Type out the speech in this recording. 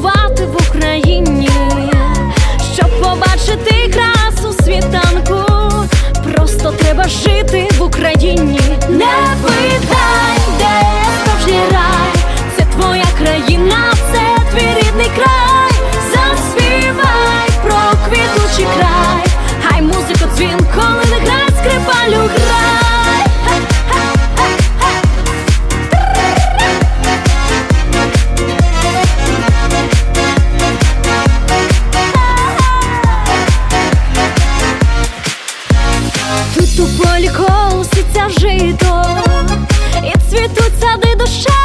Бувати в Україні. У полі жито і цвітуть сади душа.